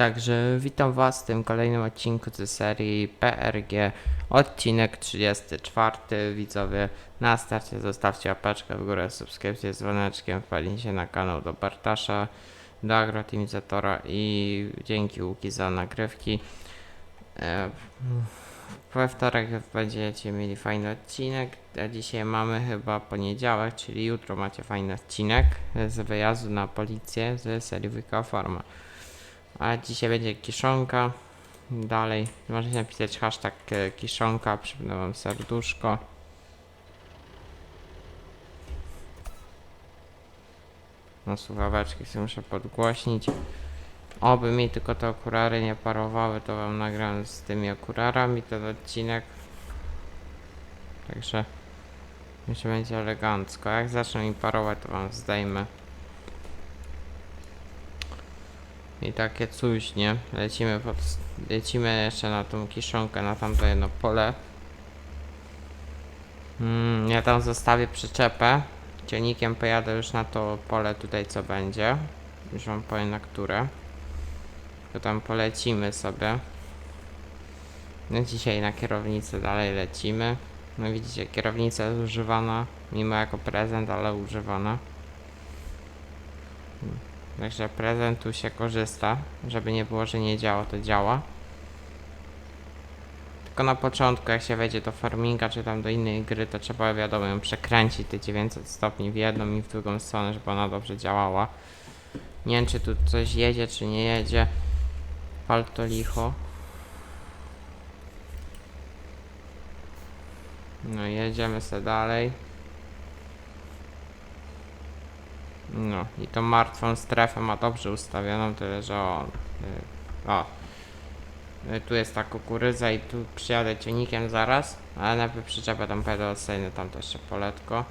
Także witam Was w tym kolejnym odcinku ze serii PRG, odcinek 34. Widzowie, na starcie zostawcie łapeczkę w górę, subskrypcję z dzwoneczkiem, wpadnijcie na kanał do Bartasza, do Agrotimizatora i dzięki Łuki za nagrywki. E, we wtorek będziecie mieli fajny odcinek, a dzisiaj mamy chyba poniedziałek, czyli jutro macie fajny odcinek z wyjazdu na policję z serii Wika Farma. A dzisiaj będzie kiszonka. Dalej możecie napisać hashtag e, kiszonka, przypnę wam serduszko. No słuchaweczki sobie muszę podgłośnić. Oby mi tylko te okulary nie parowały, to wam nagram z tymi okularami ten odcinek. Także myślę, będzie elegancko. Jak zaczną mi parować, to wam zdejmę. I takie coś, nie? Lecimy pod, lecimy jeszcze na tą kiszonkę, na tamto jedno pole. Mm, ja tam zostawię przyczepę. Ciągnikiem pojadę już na to pole tutaj, co będzie. Już wam powiem na które. To tam polecimy sobie. No dzisiaj na kierownicę dalej lecimy. No widzicie, kierownica jest używana, mimo jako prezent, ale używana. Także prezentu się korzysta, żeby nie było, że nie działa, to działa. Tylko na początku, jak się wejdzie do farminga, czy tam do innej gry, to trzeba wiadomo ją przekręcić te 900 stopni w jedną i w drugą stronę, żeby ona dobrze działała. Nie wiem, czy tu coś jedzie, czy nie jedzie. Pal to licho. No jedziemy sobie dalej. No i tą martwą strefę ma dobrze ustawioną, tyle że y, O. Y, Tu jest ta kukurydza i tu przyjadę ciągnikiem zaraz, ale najpierw przyczepę tam pojadę odstępny, tam też jeszcze poletko.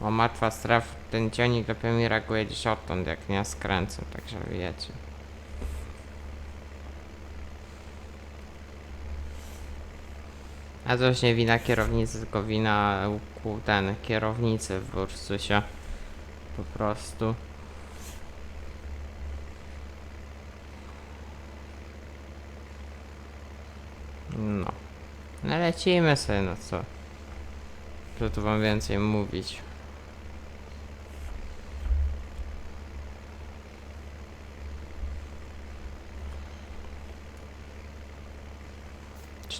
O martwa strefa, ten ciągnik dopiero mi reaguje gdzieś odtąd, jak nie skręcę, także wiecie. A to już nie wina kierownicy, tylko wina ten kierownicy w Ursusie. Po prostu. No. No lecimy sobie, no co? Co tu wam więcej mówić?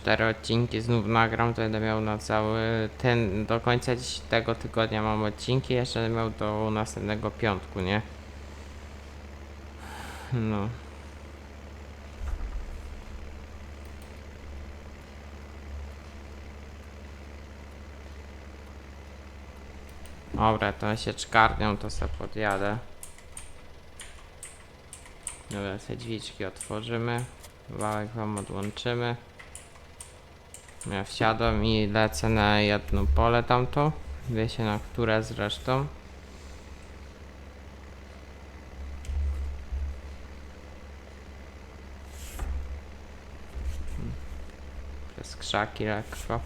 Cztery odcinki znów nagram, to będę miał na cały ten, do końca dziś tego tygodnia mam odcinki, jeszcze będę miał do następnego piątku, nie? No. Dobra, to się czkarnią, to sobie podjadę. Dobra, te drzwiczki otworzymy. Wałek wam odłączymy. Ja wsiadam i lecę na jedno pole tamto. Wiecie na które zresztą. Przez krzaki lekko.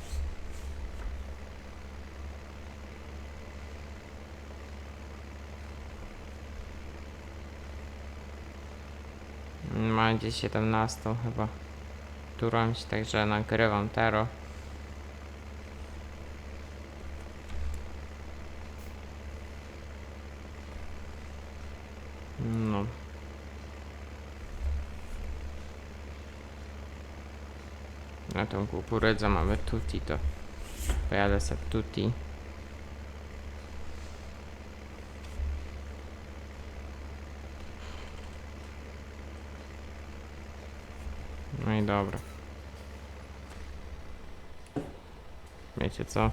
Ma gdzieś 17 chyba którąś, także nagrywam tero. No. Na tą kukurydzę mamy tutti, to pojadę sobie tutti. No i dobra. Wiecie co?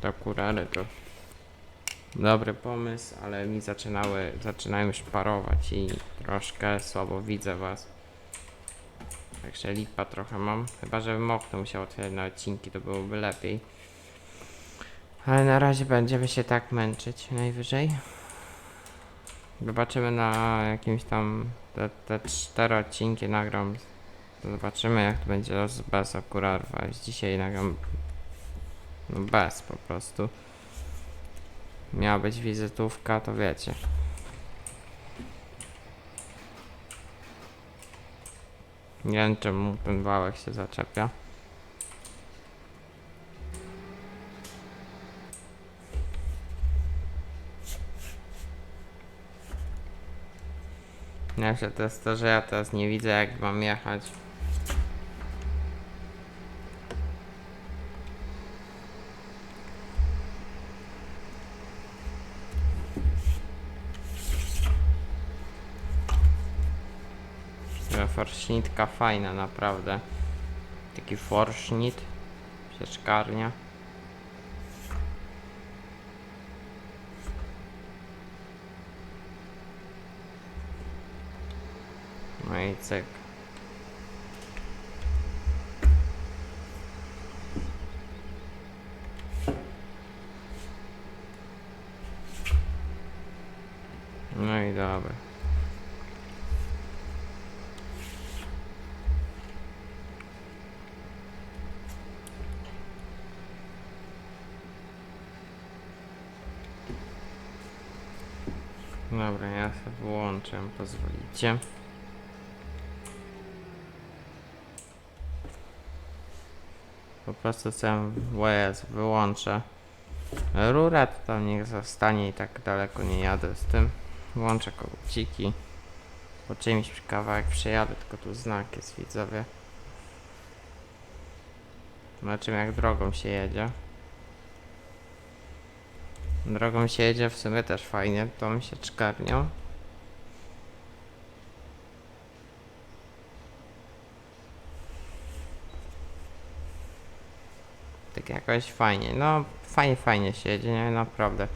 To kurary to dobry pomysł, ale mi zaczynały, zaczynają już parować i troszkę słabo widzę was. Także lipa trochę mam. Chyba, żebym okno musiał otwierać na odcinki, to byłoby lepiej. Ale na razie będziemy się tak męczyć najwyżej. Zobaczymy na jakimś tam te, te cztery odcinki nagram Zobaczymy jak to będzie los bez wejść. Dzisiaj nagram no bez po prostu. Miała być wizytówka, to wiecie. Nie wiem czemu ten wałek się zaczepia. Najlepsze to jest to, że ja teraz nie widzę jak mam jechać. Forsznitka fajna naprawdę. Taki forsznik. Sieczkarnia. No i cyk. No i dobra. Dobra, ja wyłączę, pozwolicie. Po prostu sobie WS wyłączę. Rurę to tam niech zostanie i tak daleko nie jadę z tym. Włączę koguciki. Po czymś kawałek przejadę, tylko tu znak jest widzowie. Zobaczymy jak drogą się jedzie. Drogą się jedzie w sumie też fajnie, mi się czkarnią. Tak jakoś fajnie, no fajnie, fajnie się jedzie, nie, naprawdę.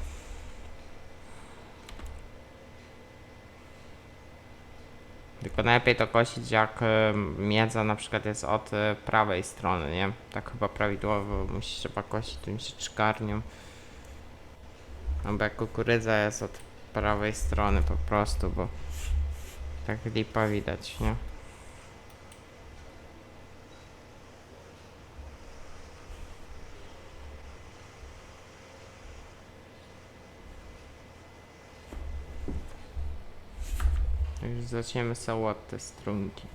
Tylko najlepiej to kosić jak y, miedza na przykład jest od y, prawej strony, nie? Tak chyba prawidłowo musi trzeba kosić tym sieczkarnią. No bo jak kukurydza jest od prawej strony po prostu, bo tak lipa widać, nie? Zaczniemy sobie te strunki.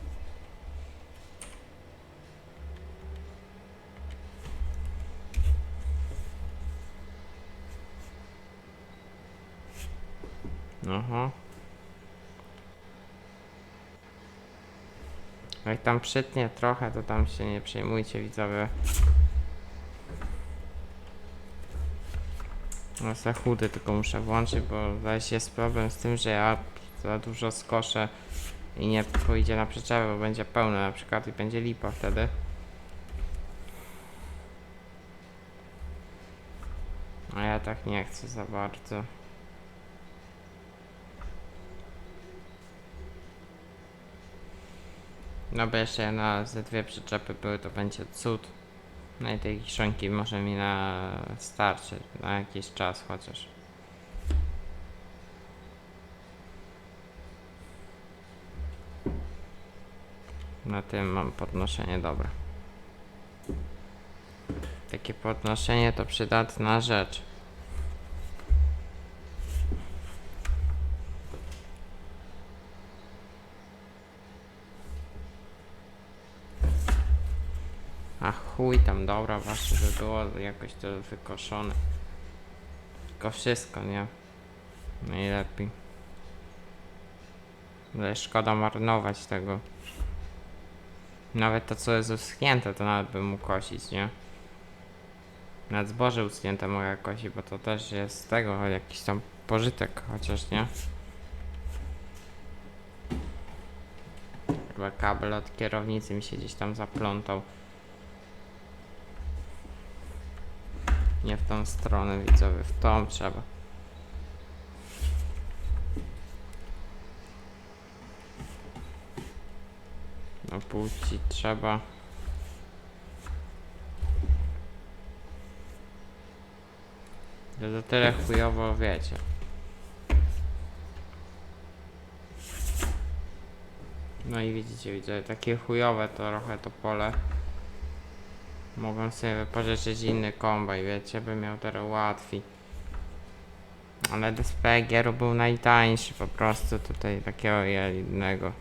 Aha. Jak tam przytnie trochę, to tam się nie przejmujcie widzowie. No za chudy tylko muszę włączyć, bo zaś jest problem z tym, że ja za dużo skoszę i nie pójdzie na przyczepę, bo będzie pełne na przykład i będzie lipa wtedy. A ja tak nie chcę za bardzo. No bo jeszcze na ze dwie przyczepy były, to będzie cud. No i tej kiszonki może mi na starczy, na jakiś czas chociaż. Na tym mam podnoszenie dobre. Takie podnoszenie to przydatna rzecz. A chuj tam, dobra, wasze by było jakoś to wykoszone. Tylko wszystko, nie? Najlepiej. Ale szkoda marnować tego. Nawet to co jest uschnięte, to nawet bym mógł nie? Nawet zboże uschnięte mogę kosić, bo to też jest z tego jakiś tam pożytek chociaż, nie? Chyba kabel od kierownicy mi się gdzieś tam zaplątał. Nie w tą stronę widzowie, w tą trzeba. Opuścić trzeba. To tyle chujowo wiecie. No i widzicie, widzę, takie chujowe to trochę to pole. Mogłem sobie wypożyczyć inny kombaj, wiecie, by miał teraz łatwiej. Ale DSPGR był najtańszy po prostu tutaj takiego jednego.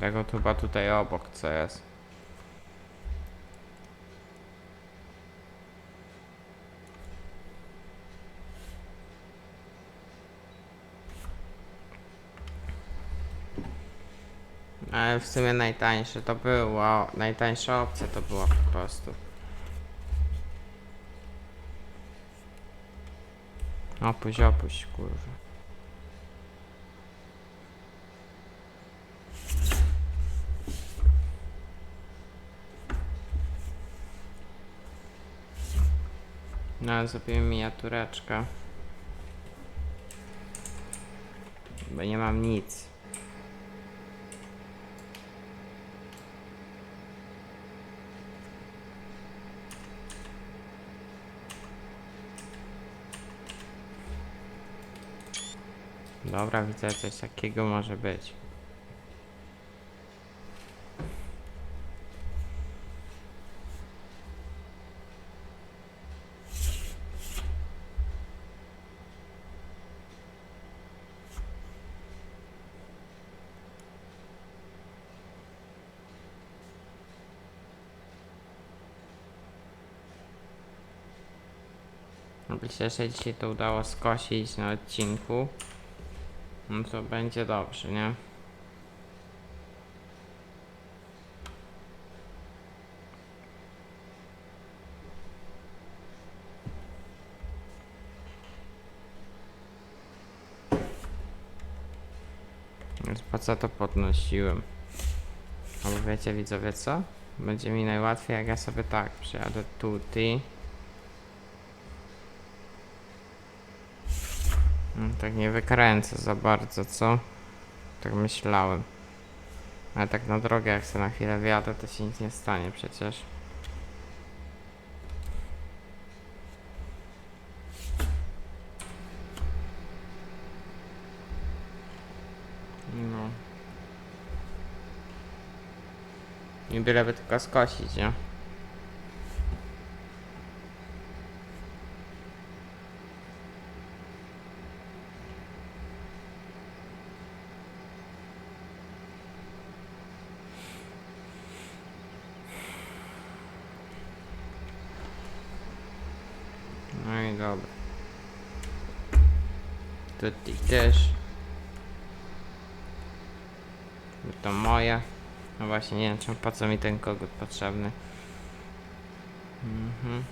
Tego chyba tutaj obok co jest. Ale w sumie najtańsze to było, najtańsza opcja to była po prostu. Opuść, opuść, kurwa. No, zrobimy miniatureczkę. Bo nie mam nic. Dobra, widzę coś takiego może być. Myślę, że dzisiaj to udało skosić na odcinku. No to będzie dobrze, nie? Więc po co to podnosiłem? Albo wiecie widzowie co? Będzie mi najłatwiej jak ja sobie tak przyjadę tutaj. Tak nie wykręcę za bardzo, co? Tak myślałem. Ale tak na drogę jak sobie na chwilę wjadę, to się nic nie stanie przecież. No. I byleby tylko skosić, nie? No i dobra. Tutaj też. To moje. No właśnie, nie wiem czemu, po co mi ten kogut potrzebny. Mhm.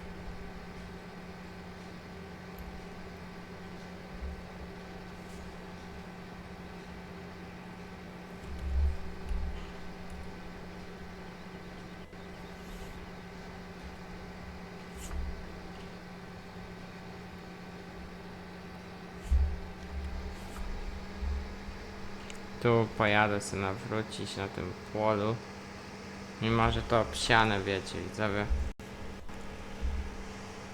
Tu pojadę sobie nawrócić na tym polu. Mimo, że to psiane, wiecie, widzowie.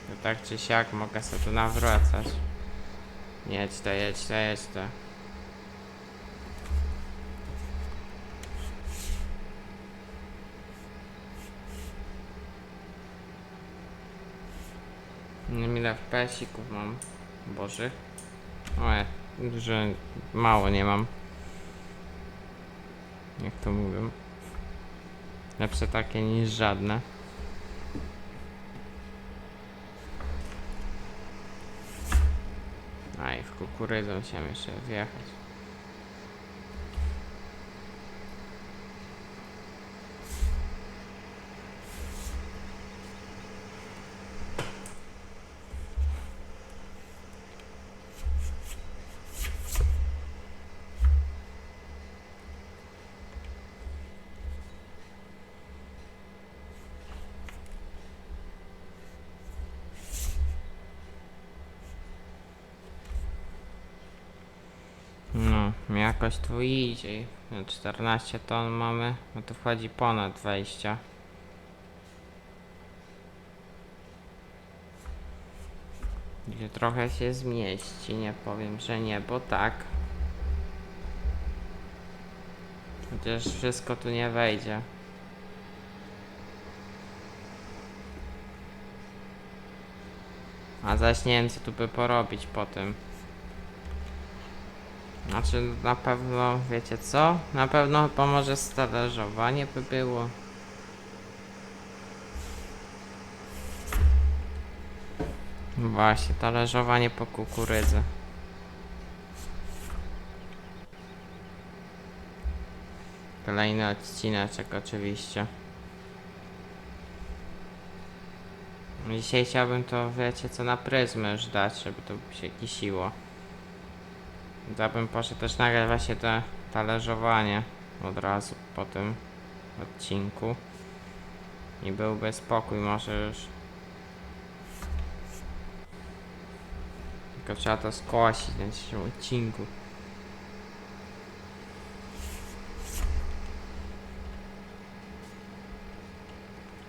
To tak czy siak mogę sobie tu nawracać. Jedź to, jedź to, jedź to. Nie wiem ile FPS-ików mam. Bożych. Oje, że mało nie mam. Jak to mówią. Lepsze takie niż żadne. A i w kukurydzę musiałem jeszcze wjechać. No, jakoś tu idzie. No, 14 ton mamy, no to wchodzi ponad 20. Gdzie trochę się zmieści, nie powiem, że nie, bo tak. Chociaż wszystko tu nie wejdzie. A zaś nie wiem co tu by porobić po tym. Znaczy na pewno, wiecie co? Na pewno pomoże stalerzowanie by było. Właśnie, talerzowanie po kukurydzy. Kolejny odcineczek oczywiście. Dzisiaj chciałbym to, wiecie co, na pryzmę już dać, żeby to się kisiło. Ja bym poszedł też nagrać właśnie to talerzowanie od razu po tym odcinku. I byłby spokój może już. Tylko trzeba to skosić na dzisiejszym odcinku.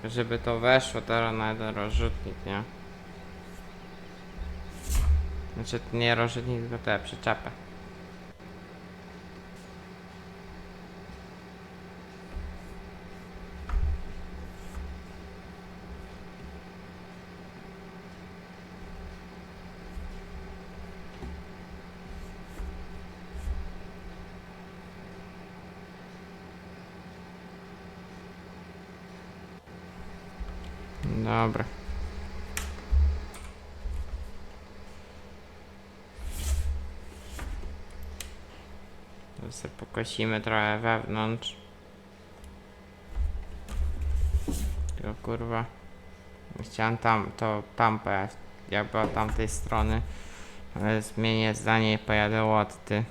Żeby to weszło teraz na jeden rozrzutnik, nie? Znaczy nie rozrzutnik, tylko te przyczepę. Dobra. To sobie pokosimy trochę wewnątrz. Tylko kurwa. Chciałem tam, to tam pojechać. Jakby od tamtej strony. Ale zmienię zdanie i pojadę łotty.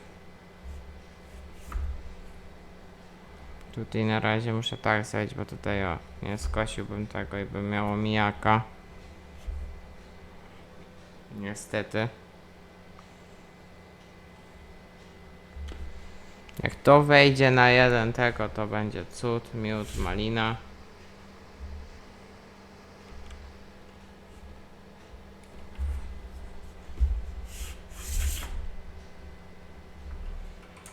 Tutaj na razie muszę tak zrobić, bo tutaj o, nie skosiłbym tego i bym miało mijaka. Niestety. Jak to wejdzie na jeden tego, to będzie cud, miód, malina.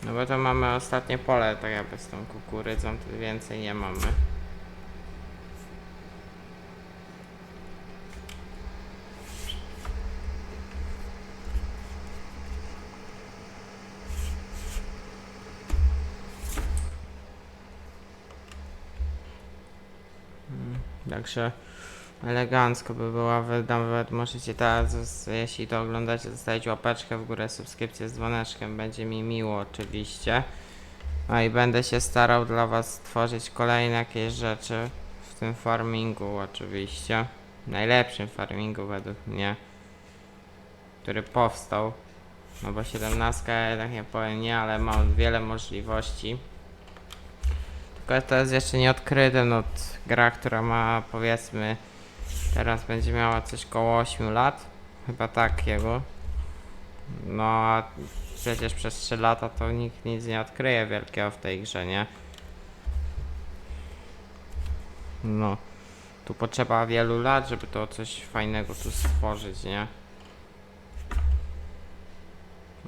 No bo to mamy ostatnie pole, tak jakby z tą kukurydzą, to więcej nie mamy. Także elegancko by była, wy nawet możecie teraz, jeśli to oglądacie, zostawić łapeczkę w górę, subskrypcję z dzwoneczkiem, będzie mi miło oczywiście. No i będę się starał dla was stworzyć kolejne jakieś rzeczy w tym farmingu oczywiście. Najlepszym farmingu według mnie, który powstał. No bo 17 jednak nie powiem nie, ale ma wiele możliwości. Tylko to jest jeszcze nie odkryte, no gra, która ma powiedzmy teraz będzie miała coś koło 8 lat. Chyba takiego. No a przecież przez 3 lata to nikt nic nie odkryje wielkiego w tej grze, nie? No. Tu potrzeba wielu lat, żeby to coś fajnego tu stworzyć, nie?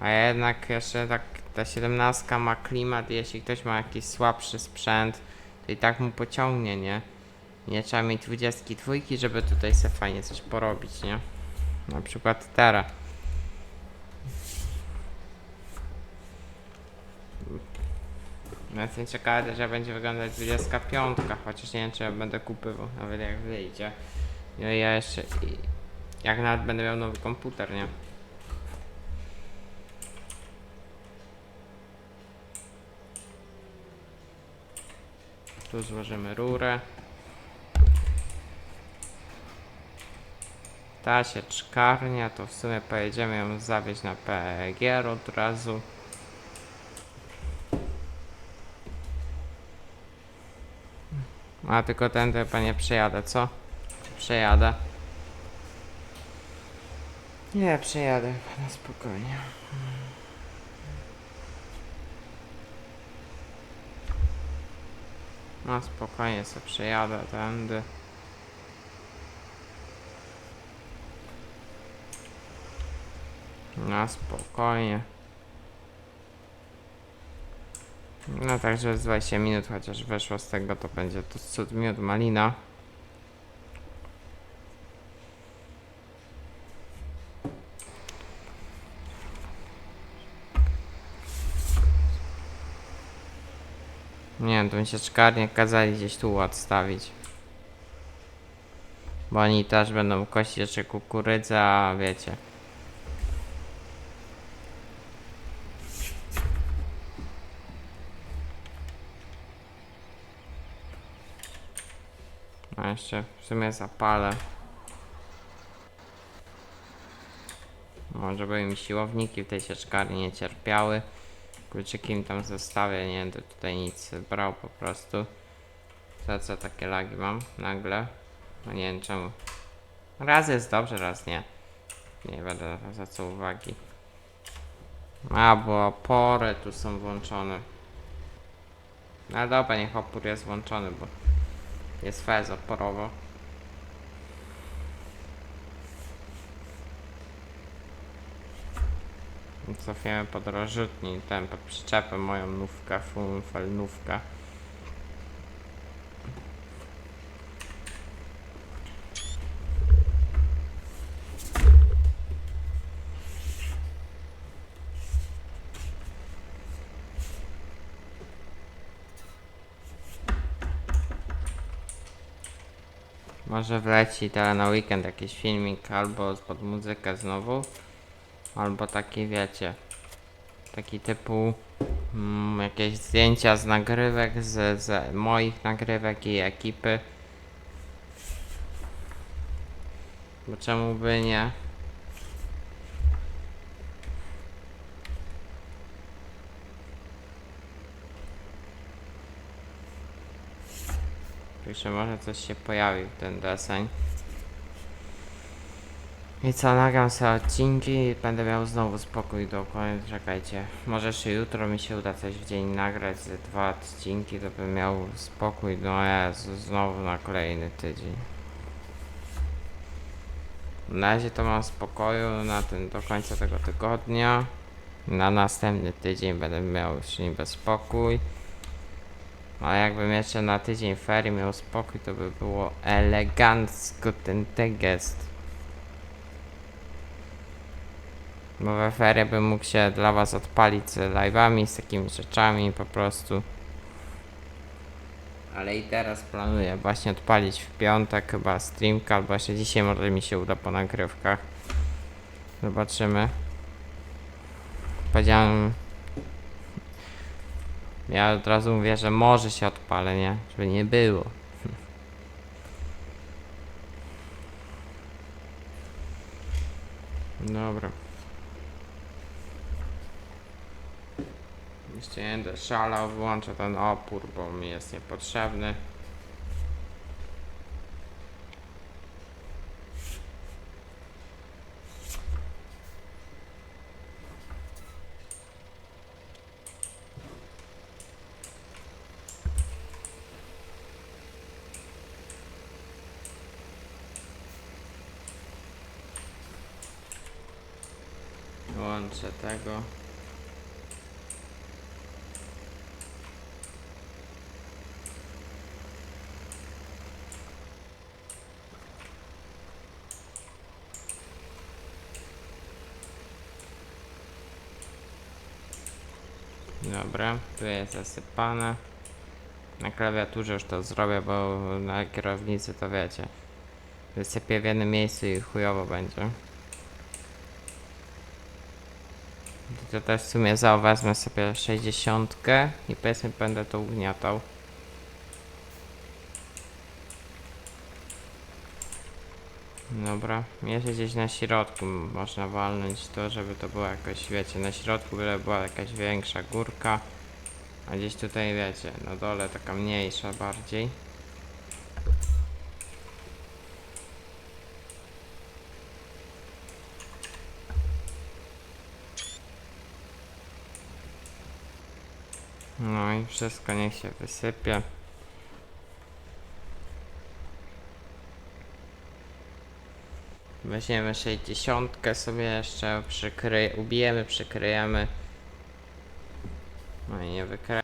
A jednak jeszcze tak ta 17 ma klimat jeśli ktoś ma jakiś słabszy sprzęt, to i tak mu pociągnie, nie? Nie trzeba mieć 22, żeby tutaj sobie fajnie coś porobić, nie? Na przykład teraz. Jestem ciekawy, że będzie wyglądać 25, chociaż nie wiem, czy ja będę kupywał, nawet jak wyjdzie. No i ja jeszcze, jak nawet będę miał nowy komputer, nie? Tu złożymy rurę. Ta się czkarnia, to w sumie pojedziemy ją zawieźć na PEGR od razu. A tylko ten chyba nie przejadę, co? Przejadę. Nie, przejadę na spokojnie. No spokojnie sobie przejadę tędy. Na spokojnie. No także z 20 minut chociaż weszło z tego to będzie to cud miód malina. Nie wiem, to mi się czkarnie kazali gdzieś tu odstawić. Bo oni też będą kość jeszcze kukurydza, wiecie. Jeszcze w sumie zapalę. Może by mi siłowniki w tej sieczkarni nie cierpiały. Kluczyki im tam zostawię, nie będę tutaj nic brał po prostu. Za co takie lagi mam nagle? No nie wiem czemu. Raz jest dobrze, raz nie. Nie będę za co uwagi. A, bo opory tu są włączone. No dobra, niech opór jest włączony, bo jest fez oporowo. Cofiemy pod rozrzutni, ten pod przyczepę moją nówkę, fu- Może wleci teraz na weekend jakiś filmik albo pod muzykę znowu, albo taki wiecie, taki typu mm, jakieś zdjęcia z nagrywek, z, z moich nagrywek i ekipy. Bo czemu by nie? Także może coś się pojawi w ten deseń. I co, nagram sobie odcinki i będę miał znowu spokój dokładnie, czekajcie. Może jeszcze jutro mi się uda coś w dzień nagrać, ze dwa odcinki, to bym miał spokój, no Jezu, znowu na kolejny tydzień. Na razie to mam spokoju na ten, do końca tego tygodnia. Na następny tydzień będę miał już niby spokój. A jakbym jeszcze na tydzień ferii miał spokój, to by było elegancko ten tegest. Bo we ferie bym mógł się dla was odpalić z live'ami, z takimi rzeczami po prostu. Ale i teraz planuję właśnie odpalić w piątek chyba streamka, albo jeszcze dzisiaj może mi się uda po nagrywkach. Zobaczymy. Powiedziałem... Ja od razu mówię, że może się odpalę, nie? Żeby nie było. Dobra. Jeszcze będę szalał, wyłączę ten opór, bo mi jest niepotrzebny. Wyłączę tego. Dobra, tu jest zasypane. Na klawiaturze już to zrobię, bo na kierownicy to wiecie. Wysypię w jednym miejscu i chujowo będzie. To też w sumie za wezmę sobie 60 i powiedzmy będę to ugniatał. Dobra, jeszcze gdzieś na środku można walnąć to, żeby to było jakoś, wiecie, na środku byle była jakaś większa górka, a gdzieś tutaj, wiecie, na dole taka mniejsza bardziej. No i wszystko niech się wysypie. Weźmiemy 60 sobie jeszcze, przykry... ubijemy, przykryjemy. No i nie wykrę...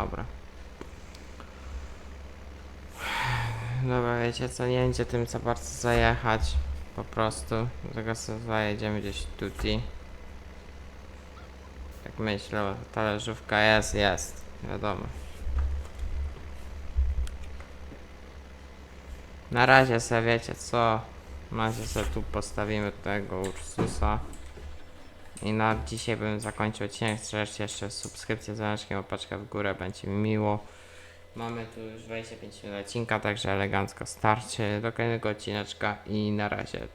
Dobra. Dobra, wiecie co, nie będzie tym co bardzo zajechać. Po prostu. Sobie zajedziemy gdzieś tutaj. Tak myślę, bo talerzówka jest, jest. Wiadomo. Na razie sobie wiecie co. Na razie sobie tu postawimy tego Ursusa. I na dzisiaj bym zakończył odcinek. Strzeżcie jeszcze subskrypcję z opaczka w górę, będzie mi miło. Mamy tu już 25 minut odcinka, także elegancko starczy do kolejnego odcineczka i na razie.